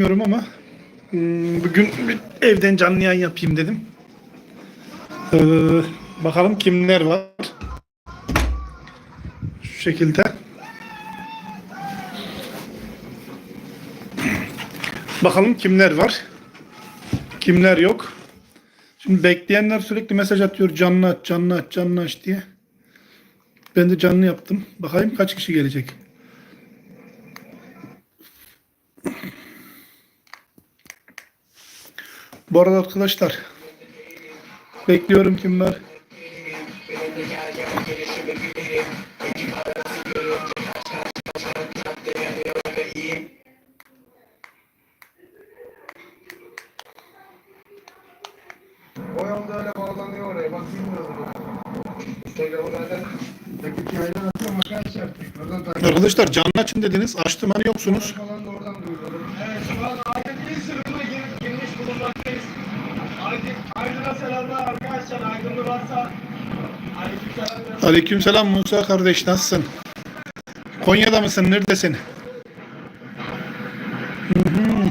bilmiyorum ama hmm, bugün evden canlı yayın yapayım dedim. Ee, bakalım kimler var. Şu şekilde. Bakalım kimler var. Kimler yok. Şimdi bekleyenler sürekli mesaj atıyor canlı aç, canlı aç, canlı aç diye. Ben de canlı yaptım. Bakayım kaç kişi gelecek. Bu arada arkadaşlar bekliyorum kim var. Arkadaşlar canlı açın dediniz. Açtım hani yoksunuz. falan da oradan duyuyorum. Evet, şu an Aydın il sınıfına girip girmiş bulunmaktayız. Aydın, Aydın'a selamlar arkadaşlar. Aydınlı varsa Aleykümselam. Aleykümselam Musa kardeş nasılsın? Konya'da mısın? Neredesin? Hı hı.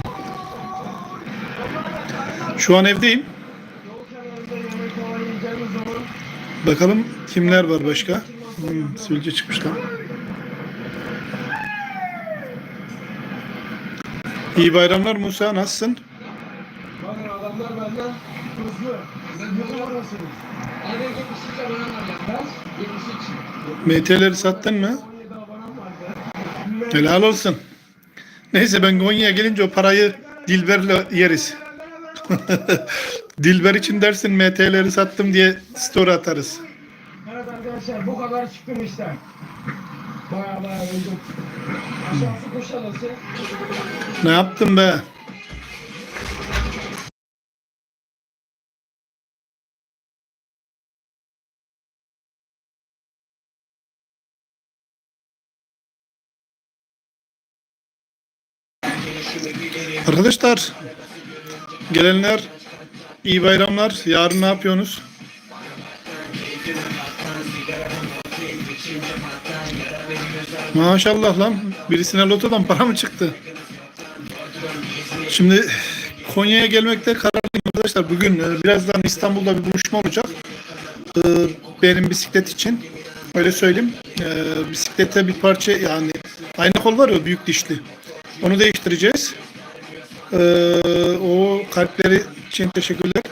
Şu an evdeyim. Bakalım kimler var başka? Hmm, sivilce çıkmış lan. İyi bayramlar Musa nasılsın? bakın adamlar benden hızlı. Siz hızlı orasınız. Abi 73 abonem var ya. Kaç? 73. MT'leri sattın mı? 17 abonem vardı. Helal olsun. Neyse ben Konya'ya gelince o parayı Dilber'le yeriz. Dilber için dersin MT'leri sattım diye story atarız. Evet arkadaşlar bu kadar çıktım işte. Baya baya öldüm. Aşağısı Kuşadası. Ne yaptın be? Arkadaşlar gelenler iyi bayramlar. Yarın ne yapıyorsunuz? Maşallah lan. Birisine lotodan para mı çıktı? Şimdi Konya'ya gelmekte kararlıyım arkadaşlar. Bugün e, birazdan İstanbul'da bir buluşma olacak. E, Benim bisiklet için. Öyle söyleyeyim. E, Bisiklete bir parça yani aynı kol var ya büyük dişli. Onu değiştireceğiz. E, O kalpleri için teşekkürler.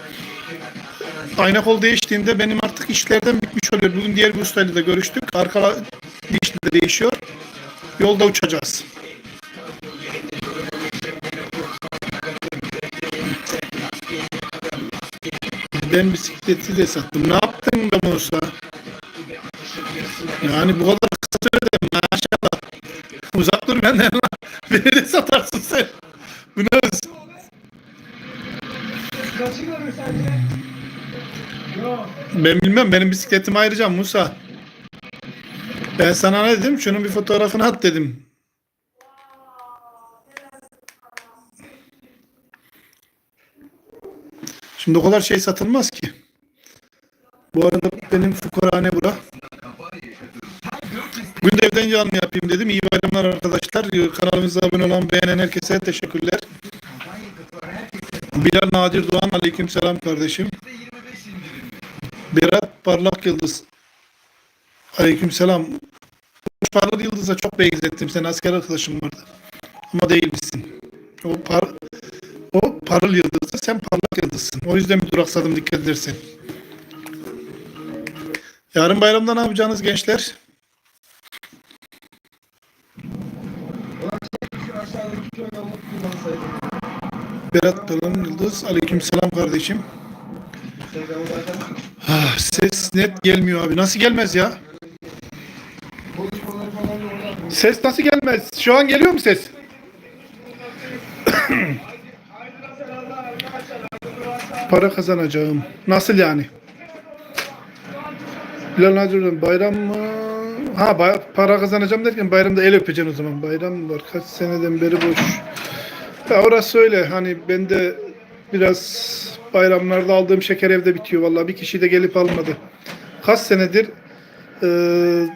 Ayna kol değiştiğinde benim artık işlerden bitmiş oluyor. Bugün diğer bir ustayla da görüştük. Arka dişli de değişiyor. Yolda uçacağız. Ben bisikleti de sattım. Ne yaptın be Musa? Yani bu kadar kısa sürede maşallah. Uzak dur benden. Beni satarsın sen. Bu ne. Ben bilmem. Benim bisikletimi ayıracağım Musa. Ben sana ne dedim? Şunun bir fotoğrafını at dedim. Şimdi o kadar şey satılmaz ki. Bu arada benim fukarhane bura. Bugün de evden canlı yapayım dedim. İyi arkadaşlar. Kanalımıza abone olan beğenen herkese teşekkürler. Bilal Nadir Doğan aleyküm selam kardeşim. Berat Parlak Yıldız. Aleyküm selam. Parlak Yıldız'a çok benzettim. Sen asker arkadaşım vardı. Ama değilmişsin. O par o parıl yıldızı, sen parlak yıldızsın. O yüzden bir duraksadım dikkat edersen. Yarın bayramda ne yapacağınız gençler? Şu aşağıdaki köy yolunu kullansaydım. Berat Parlak Yıldız. Aleyküm selam kardeşim. Ah, ses net gelmiyor abi. Nasıl gelmez ya? Ses nasıl gelmez? Şu an geliyor mu ses? Para kazanacağım. Nasıl yani? Bilal bayram mı? Ha bay- para kazanacağım derken bayramda el öpeceksin o zaman. Bayram var? Kaç seneden beri boş. Ya orası öyle. Hani ben de biraz bayramlarda aldığım şeker evde bitiyor vallahi. Bir kişi de gelip almadı. Kaç senedir eee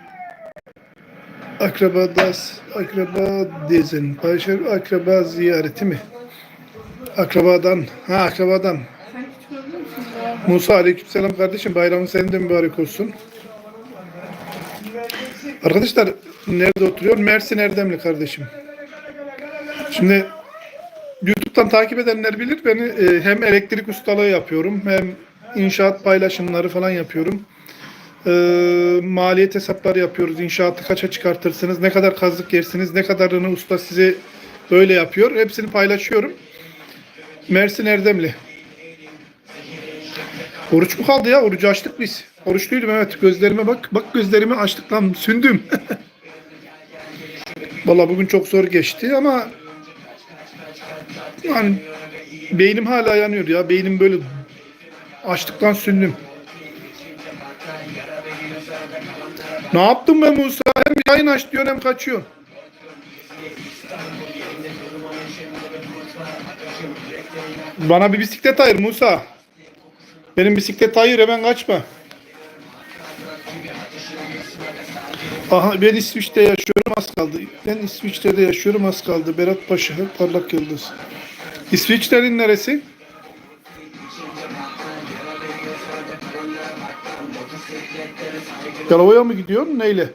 akraba das akraba dizin. Akraba ziyareti mi? Akrabadan. Ha akrabadan. Musa aleykümselam kardeşim. Bayramın senin de mübarek olsun. Arkadaşlar nerede oturuyor? Mersin Erdemli kardeşim. Şimdi YouTube'dan takip edenler bilir beni e, hem elektrik ustalığı yapıyorum hem inşaat paylaşımları falan yapıyorum. E, maliyet hesapları yapıyoruz. İnşaatı kaça çıkartırsınız, ne kadar kazık yersiniz, ne kadarını usta size böyle yapıyor. Hepsini paylaşıyorum. Mersin Erdemli. Oruç mu kaldı ya? Orucu açtık biz. Oruçluydum evet. Gözlerime bak. Bak gözlerimi açtık lan. Sündüm. Valla bugün çok zor geçti ama yani beynim hala yanıyor ya. Beynim böyle açlıktan sündüm. Ne yaptın be Musa? Hem yayın aç diyorsun hem kaçıyorsun. Bana bir bisiklet ayır Musa. Benim bisiklet hayır hemen kaçma. Aha ben İsviçre'de yaşıyorum az kaldı. Ben İsviçre'de yaşıyorum az kaldı. Berat Paşa parlak yıldız. İsviçre'nin neresi? Yalova'ya mı gidiyorsun? Neyle?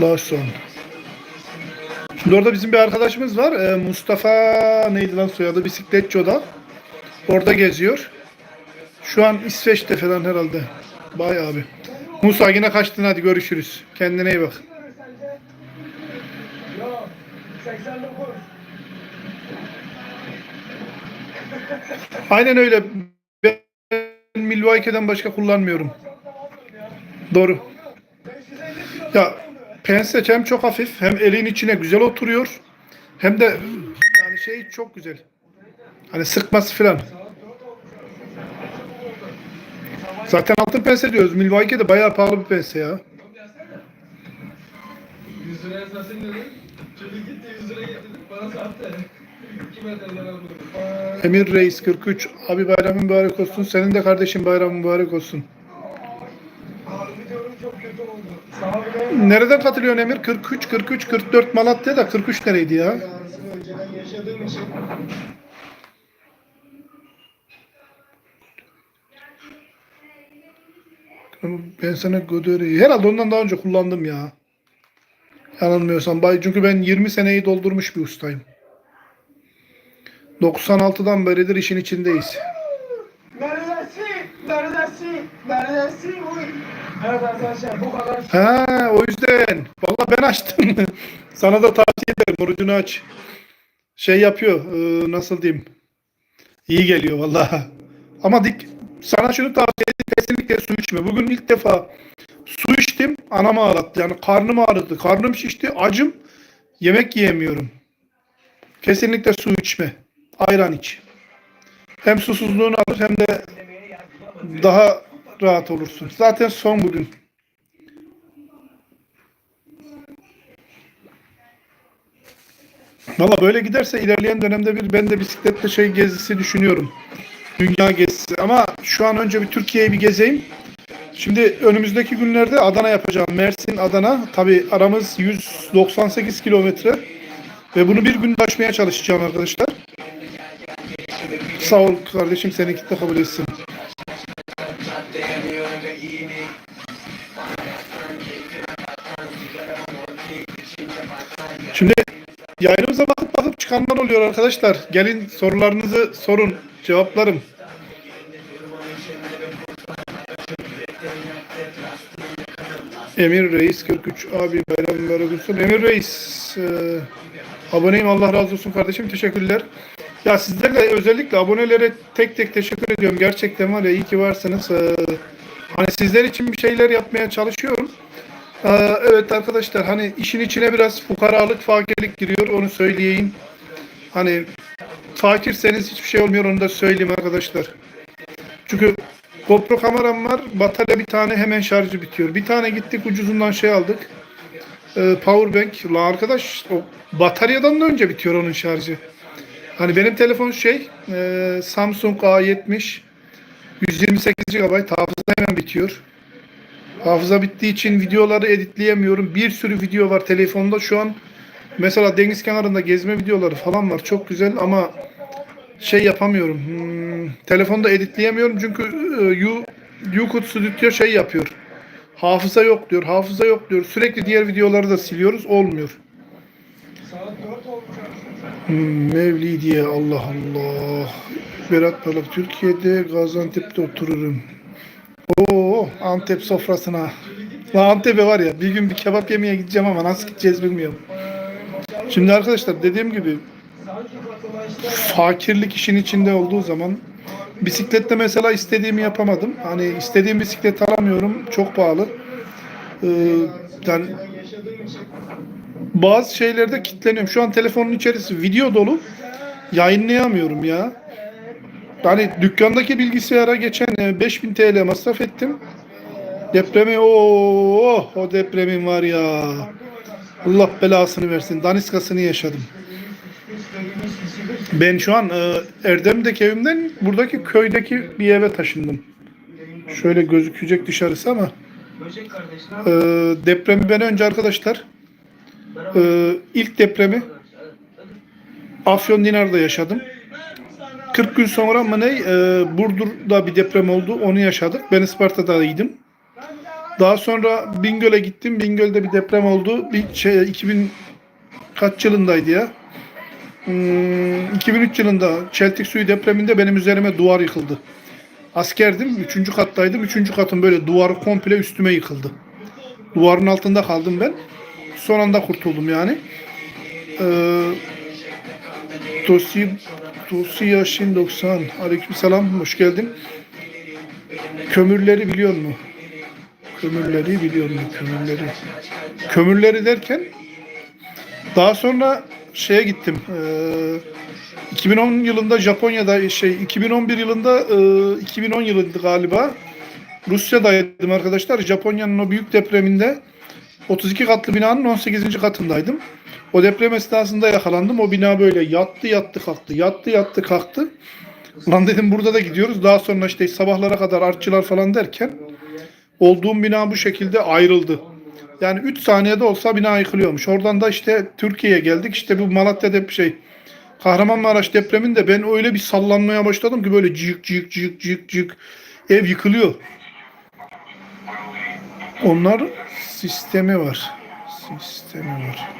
Larson. Şimdi orada bizim bir arkadaşımız var. Ee, Mustafa neydi lan soyadı? Bisikletçi o da. Orada geziyor. Şu an İsveç'te falan herhalde. Bay abi. Musa yine kaçtın hadi görüşürüz. Kendine iyi bak. Yok. 89. Aynen öyle. Ben Milwaukee'den başka kullanmıyorum. Doğru. Ya pense hem çok hafif hem elin içine güzel oturuyor. Hem de yani şey çok güzel. Hani sıkması falan. Zaten altın pense diyoruz. Milwaukee de bayağı pahalı bir pense ya. 100 liraya satayım dedim. Çocuk gitti 100 liraya getirdi. Bana sattı. Kime derler aldım. Emir Reis 43. Abi bayramın mübarek olsun. Senin de kardeşin bayramın mübarek olsun. Harbi diyorum çok kötü oldu. Sağ ol. Nereden katılıyorsun Emir? 43, 43, 44 Malatya da 43 nereydi ya? Ben sana Godör'i herhalde ondan daha önce kullandım ya. Yanılmıyorsam. Bay çünkü ben 20 seneyi doldurmuş bir ustayım. 96'dan beridir işin içindeyiz. Neredesin? Neredesin? Neredesin? Uy. Evet arkadaşlar bu kadar. Ha o yüzden. Vallahi ben açtım. Sana da tavsiye ederim. Orucunu aç. Şey yapıyor. e, nasıl diyeyim? İyi geliyor vallahi. Ama dik, sana şunu tavsiye ederim. Kesinlikle su içme. Bugün ilk defa su içtim. Anam ağlattı. Yani karnım ağrıdı. Karnım şişti. Acım. Yemek yiyemiyorum. Kesinlikle su içme. Ayran iç. Hem susuzluğunu alır hem de daha rahat olursun. Zaten son bugün. Valla böyle giderse ilerleyen dönemde bir ben de bisikletle şey gezisi düşünüyorum. Dünya gezisi. Ama şu an önce bir Türkiye'yi bir gezeyim. Şimdi önümüzdeki günlerde Adana yapacağım. Mersin, Adana. Tabi aramız 198 kilometre. Ve bunu bir gün aşmaya çalışacağım arkadaşlar. Sağ ol kardeşim seninki de kabul etsin. Şimdi yayınımıza bakıp bakıp çıkanlar oluyor arkadaşlar. Gelin sorularınızı sorun. Cevaplarım. Emir Reis 43 abi bayram mübarek olsun. Emir Reis e, aboneyim Allah razı olsun kardeşim teşekkürler. Ya sizlerle özellikle abonelere tek tek teşekkür ediyorum. Gerçekten var ya iyi ki varsınız. E, hani sizler için bir şeyler yapmaya çalışıyorum. Ee, evet arkadaşlar hani işin içine biraz fukaralık, fakirlik giriyor onu söyleyeyim. Hani fakirseniz hiçbir şey olmuyor onu da söyleyeyim arkadaşlar. Çünkü GoPro kameram var. Batarya bir tane hemen şarjı bitiyor. Bir tane gittik ucuzundan şey aldık. Ee, powerbank. La arkadaş o bataryadan da önce bitiyor onun şarjı. Hani benim telefon şey e, Samsung A70 128 GB hafıza hemen bitiyor. Hafıza bittiği için videoları editleyemiyorum. Bir sürü video var telefonda şu an. Mesela deniz kenarında gezme videoları falan var. Çok güzel ama şey yapamıyorum. Hmm, telefonda editleyemiyorum çünkü e, You YouCut Studio şey yapıyor. Hafıza yok diyor. Hafıza yok diyor. Sürekli diğer videoları da siliyoruz. Olmuyor. Saat 4 olmuş. Hmm, Mevlidiye Allah Allah. Berat Palak Türkiye'de Gaziantep'te otururum. Oo Antep sofrasına. La Antep'e var ya bir gün bir kebap yemeye gideceğim ama nasıl gideceğiz bilmiyorum. Şimdi arkadaşlar dediğim gibi fakirlik işin içinde olduğu zaman bisiklette mesela istediğimi yapamadım. Hani istediğim bisiklet alamıyorum. Çok pahalı. Ee, yani bazı şeylerde kitleniyorum. Şu an telefonun içerisi video dolu. Yayınlayamıyorum ya. Yani dükkandaki bilgisayara geçen e, 5000 TL masraf ettim. Depremi o o depremin var ya. Allah belasını versin. Daniskasını yaşadım. Ben şu an e, Erdem'deki evimden buradaki köydeki bir eve taşındım. Şöyle gözükecek dışarısı ama e, depremi ben önce arkadaşlar e, ilk depremi Afyon Dinar'da yaşadım. 40 gün sonra mı ne e, Burdur'da bir deprem oldu. Onu yaşadık. Ben Isparta'daydım. Daha sonra Bingöl'e gittim. Bingöl'de bir deprem oldu. Bir şey 2000 kaç yılındaydı ya? Hmm, 2003 yılında Çeltik suyu depreminde benim üzerime duvar yıkıldı. Askerdim. Üçüncü kattaydım. Üçüncü katın böyle duvarı komple üstüme yıkıldı. Duvarın altında kaldım ben. Son anda kurtuldum yani. Ee, Tosi Tosi Yaşin 90. Aleykümselam. Hoş geldin. Kömürleri biliyor musun? Kömürleri biliyor musun? Kömürleri. Kömürleri derken daha sonra şeye gittim. Ee, 2010 yılında Japonya'da şey 2011 yılında e, 2010 yılıydı galiba. Rusya'daydım arkadaşlar. Japonya'nın o büyük depreminde 32 katlı binanın 18. katındaydım. O deprem esnasında yakalandım. O bina böyle yattı yattı kalktı. Yattı yattı kalktı. Lan dedim burada da gidiyoruz. Daha sonra işte sabahlara kadar artçılar falan derken olduğum bina bu şekilde ayrıldı. Yani 3 saniyede olsa bina yıkılıyormuş. Oradan da işte Türkiye'ye geldik. İşte bu Malatya'da bir şey Kahramanmaraş depreminde ben öyle bir sallanmaya başladım ki böyle cık cık cık cık cık ev yıkılıyor. Onlar sistemi var. Sistemi var.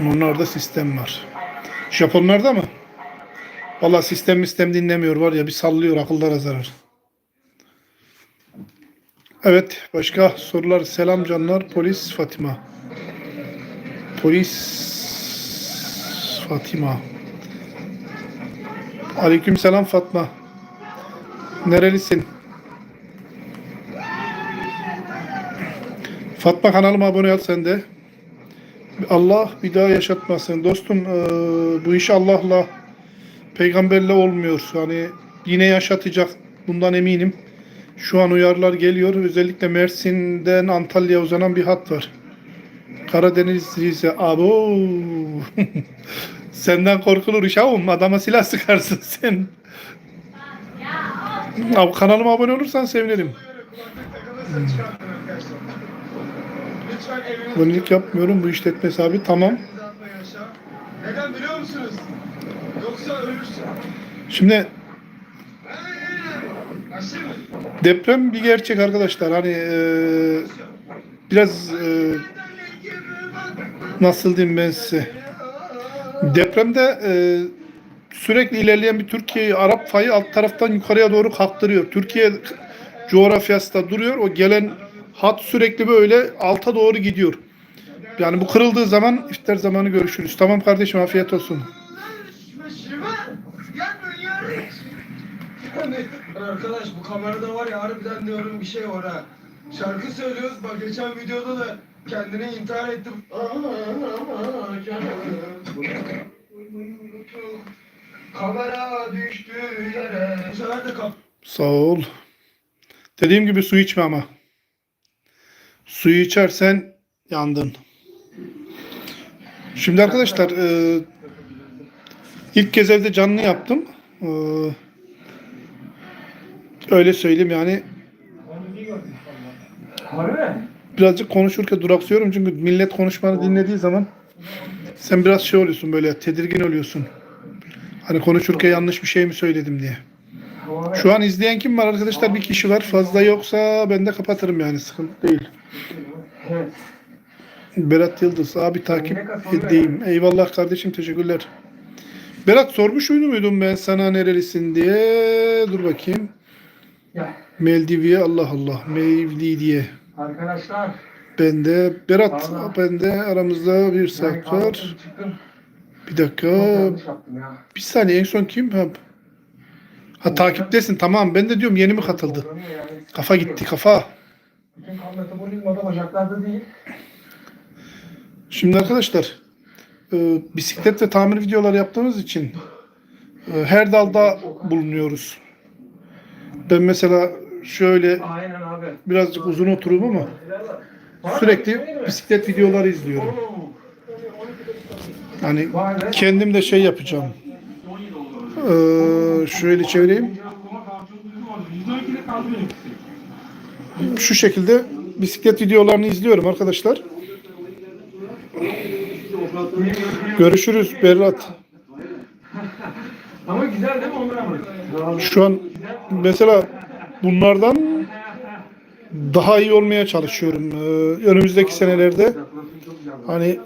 Onlarda sistem var. Japonlarda mı? Valla sistem sistem dinlemiyor var ya bir sallıyor akıllara zarar. Evet başka sorular. Selam canlar. Polis Fatima. Polis Fatima. Aleyküm selam Fatma. Nerelisin? Fatma kanalıma abone ol sen de. Allah bir daha yaşatmasın. Dostum eee, bu iş Allah'la peygamberle olmuyor. Yani yine yaşatacak. Bundan eminim. Şu an uyarılar geliyor. Özellikle Mersin'den Antalya'ya uzanan bir hat var. Karadeniz Rize. Abo. Senden korkulur iş avum. Adama silah sıkarsın sen. Abi kanalıma abone olursan sevinirim. Abonelik yapmıyorum. Bu işletme sahibi. Tamam. Neden biliyor musunuz? Yoksa ölürsün. Şimdi deprem bir gerçek arkadaşlar. Hani eee, biraz eee, nasıl diyeyim ben size. Depremde eee, sürekli ilerleyen bir Türkiye'yi Arap fayı alt taraftan yukarıya doğru kalktırıyor. Türkiye coğrafyası da duruyor. O gelen hat sürekli böyle alta doğru gidiyor. Yani bu kırıldığı zaman iftar zamanı görüşürüz. Tamam kardeşim afiyet olsun. Arkadaş bu kamerada var ya harbiden diyorum bir şey var ha. Şarkı söylüyoruz bak geçen videoda da kendini intihar ettim. Kamera düştü yere. Bu sefer de kap Sağ ol. Dediğim gibi su içme ama. Suyu içersen yandın. Şimdi arkadaşlar e, ilk kez evde canlı yaptım. E, öyle söyleyeyim yani? Birazcık konuşurken duraksıyorum çünkü millet konuşmanı dinlediği zaman sen biraz şey oluyorsun böyle tedirgin oluyorsun. Hani konuşurken yanlış bir şey mi söyledim diye. Şu an izleyen kim var arkadaşlar? Bir kişi var. Fazla yoksa ben de kapatırım yani. Sıkıntı değil. Berat Yıldız abi takip edeyim. Eyvallah kardeşim teşekkürler. Berat sormuş muydum ben sana nerelisin diye. Dur bakayım. Meldiviye Allah Allah. Mevli diye. arkadaşlar. Ben de Berat ben de aramızda bir saat var. Bir dakika. Bir saniye en son kim? Ha, ha takiptesin tamam. Ben de diyorum yeni mi katıldı? Kafa gitti kafa. Bütün kan metabolizma da bacaklarda değil. Şimdi arkadaşlar e, bisiklet ve tamir videoları yaptığımız için e, her dalda bulunuyoruz. Ben mesela şöyle birazcık uzun otururum ama sürekli bisiklet videoları izliyorum. Hani kendim de şey yapacağım. Ee, şöyle çevireyim. Şu şekilde bisiklet videolarını izliyorum arkadaşlar. Görüşürüz Berat. Ama güzel değil mi abi? Şu an mesela bunlardan daha iyi olmaya çalışıyorum. Ee, önümüzdeki senelerde hani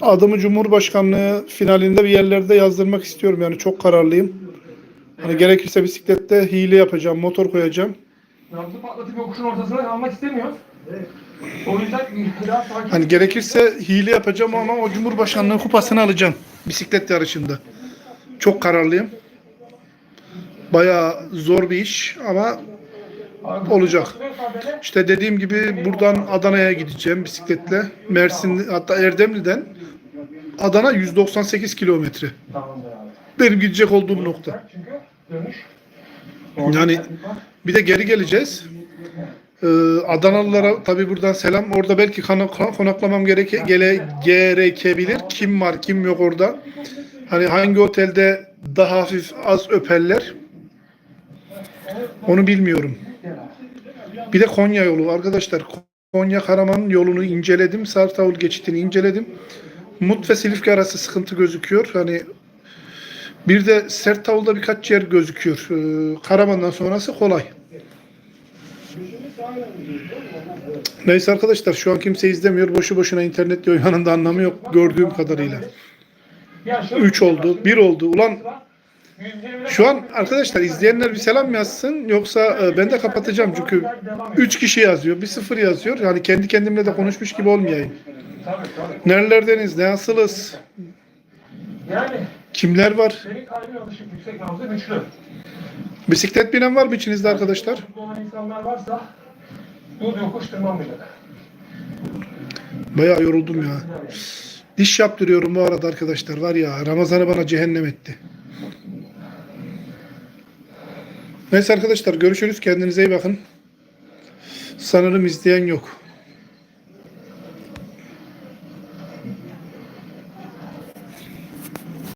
adımı Cumhurbaşkanlığı finalinde bir yerlerde yazdırmak istiyorum. Yani çok kararlıyım. Hani gerekirse bisiklette hile yapacağım, motor koyacağım. Nabzı patlatıp yokuşun ortasına kalmak istemiyor. O yüzden Hani gerekirse hile yapacağım ama o Cumhurbaşkanlığı kupasını alacağım bisiklet yarışında. Çok kararlıyım. Bayağı zor bir iş ama olacak. İşte dediğim gibi buradan Adana'ya gideceğim bisikletle. Mersin hatta Erdemli'den Adana 198 kilometre. Tamamdır abi. Benim gidecek olduğum nokta. Çünkü dönüş. Yani bir de geri geleceğiz. Ee, Adanalılara tabi buradan selam. Orada belki konaklamam gereke, gele, gerekebilir. Kim var kim yok orada. Hani hangi otelde daha hafif az öperler. Onu bilmiyorum. Bir de Konya yolu arkadaşlar. Konya Karaman yolunu inceledim. Sartavul geçitini inceledim. Mut ve Silifke arası sıkıntı gözüküyor. Hani bir de sert tavulda birkaç yer gözüküyor. Ee, Karaman'dan sonrası kolay. Neyse arkadaşlar şu an kimse izlemiyor. Boşu boşuna internette oynamanın da anlamı yok gördüğüm kadarıyla. Ya şöyle 3 oldu, 1 oldu. Ulan 120 şu an arkadaşlar izleyenler bir selam yazsın yoksa e, ben de kapatacağım çünkü 3 kişi yazıyor, bir sıfır yazıyor. Yani kendi kendimle de konuşmuş gibi olmayayım. Tabii tabii. Nerelerdeniz, ne nasılız, Yani kimler var? senin kalbin alışık yüksek nabzı güçlü. Bisiklet binen var mı içinizde arkadaşlar? Mutlu olan insanlar varsa bu yokuş tırmanmayacak. Bayağı yoruldum ya. Diş yaptırıyorum bu arada arkadaşlar. Var ya Ramazan'ı bana cehennem etti. Neyse arkadaşlar görüşürüz. Kendinize iyi bakın. Sanırım izleyen yok.